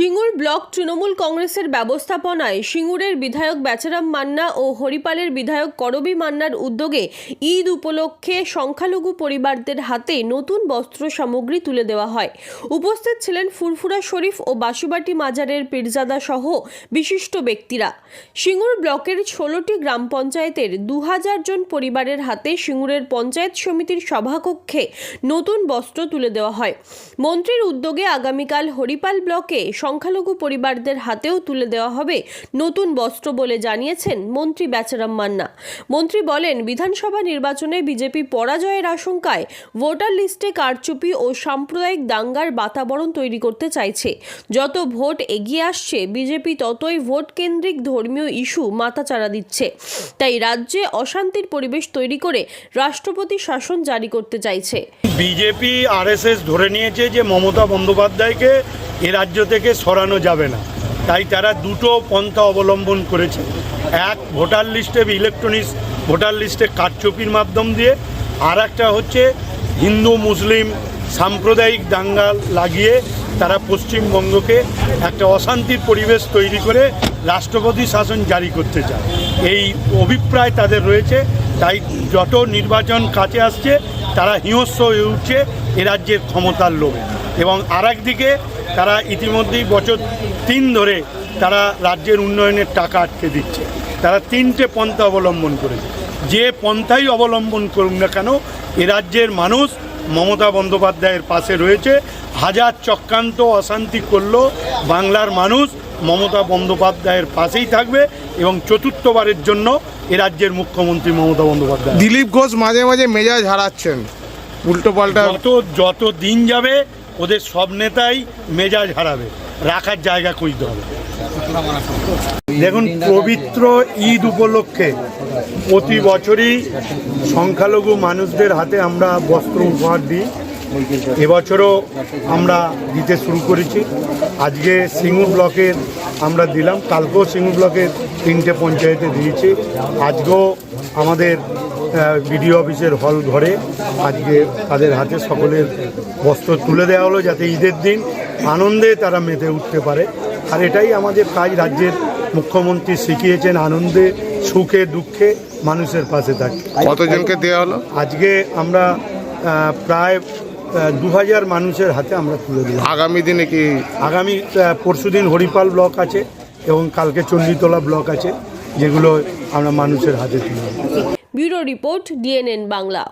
Singur block Trinamool কংগ্রেসের ব্যবস্থাপনায় সিঙ্গুরের বিধায়ক বেচারাম মান্না ও হরিপালের বিধায়ক করবী মান্নার উদ্যোগে ঈদ উপলক্ষে সংখ্যালঘু পরিবারদের হাতে নতুন বস্ত্র সামগ্রী তুলে দেওয়া হয়। উপস্থিত ছিলেন ফুরফুরা শরীফ ও বাসুবাটি মাজারের পীরজাদা সহ বিশিষ্ট ব্যক্তিরা। সিঙ্গুর ব্লকের ষোলোটি গ্রাম পঞ্চায়েতের দু হাজার জন পরিবারের হাতে সিঙ্গুরের পঞ্চায়েত সমিতির সভাকক্ষে নতুন বস্ত্র তুলে দেওয়া হয়। মন্ত্রীর উদ্যোগে আগামীকাল হরিপাল ব্লকে সংখ্যালঘু পরিবারদের হাতেও তুলে দেওয়া হবে নতুন বস্ত্র বলে জানিয়েছেন মন্ত্রী বেচারাম মান্না। মন্ত্রী বলেন, বিধানসভা নির্বাচনে বিজেপি পরাজয়ের আশঙ্কায় ভোটার লিস্টে কারচুপি ও সাম্প্রদায়িক দাঙ্গার বাতাবরণ তৈরি করতে চাইছে। যত ভোট এগিয়ে আসছে, বিজেপি ততই ভোট কেন্দ্রিক ধর্মীয় ইস্যু মাথাচাড়া দিচ্ছে। তাই রাজ্যে অশান্তির পরিবেশ তৈরি করে রাষ্ট্রপতি শাসন জারি করতে চাইছে। বিজেপি, আরএসএস ধরে নিয়েছে যে মমতা বন্দ্যোপাধ্যায়কে এ রাজ্য থেকে সরানো যাবে না। তাই তারা দুটো পন্থা অবলম্বন করেছে। এক ভোটার লিস্টে ইলেকট্রনিক্স ভোটার লিস্টে কারচুপির মাধ্যম দিয়ে আর একটা হচ্ছে হিন্দু, মুসলিম, সাম্প্রদায়িক দাঙ্গা লাগিয়ে তারা পশ্চিমবঙ্গকে একটা অশান্তির পরিবেশ তৈরি করে রাষ্ট্রপতি শাসন জারি করতে চায়। এই অভিপ্রায় তাদের রয়েছে। তাই যত নির্বাচন কাছে আসছে, তারা হিংস্র হয়ে উঠছে এ রাজ্যের ক্ষমতার লোভে। এবং আর দিকে তারা ইতিমধ্যেই বছর তিন ধরে তারা রাজ্যের উন্নয়নের টাকা আটকে দিচ্ছে। তারা তিনটে পন্থা অবলম্বন করেছে। যে পন্থাই অবলম্বন করুক না কেন এ রাজ্যের মানুষ মমতা বন্দ্যোপাধ্যায়ের পাশে রয়েছে। হাজার চক্রান্ত অশান্তি করলেও বাংলার মানুষ মমতা বন্দ্যোপাধ্যায়ের পাশেই থাকবে এবং চতুর্থবারের জন্য এ রাজ্যের মুখ্যমন্ত্রী মমতা বন্দ্যোপাধ্যায়। দিলীপ ঘোষ মাঝে মাঝে মেজাজ হারাচ্ছেন। উল্টো পাল্টা যত যত দিন যাবে ওদের সব নেতাই মেজাজ হারাবে, রাখার জায়গা খুঁজতে হবে। দেখুন, পবিত্র ঈদ উপলক্ষে প্রতি বছরই সংখ্যালঘু মানুষদের হাতে আমরা বস্ত্র উপহার দিই। এবছরও আমরা দিতে শুরু করেছি। আজকে সিঙ্গুর ব্লকের আমরা দিলাম। কালকেও সিঙ্গুর ব্লকের তিনটে পঞ্চায়েতে দিয়েছি। আজকেও আমাদের বিডিও অফিসের হল ঘরে আজকে তাদের হাতে সকলের বস্ত্র তুলে দেওয়া হলো যাতে ঈদের দিন আনন্দে তারা মেতে উঠতে পারে। আর এটাই আমাদের কাজ রাজ্যের মুখ্যমন্ত্রী শিখিয়েছেন আনন্দে সুখে দুঃখে মানুষের পাশে থাকে। কতজনকে দেওয়া হলো? আজকে আমরা প্রায় দু হাজার মানুষের হাতে আমরা তুলে দিলাম। আগামী দিনে কি আগামী পরশু দিন হরিপাল ব্লক আছে এবং কালকে চণ্ডীতলা ব্লক আছে যেগুলো আমরা মানুষের হাতে তুলে দিলাম। Bureau report DNN Bangla.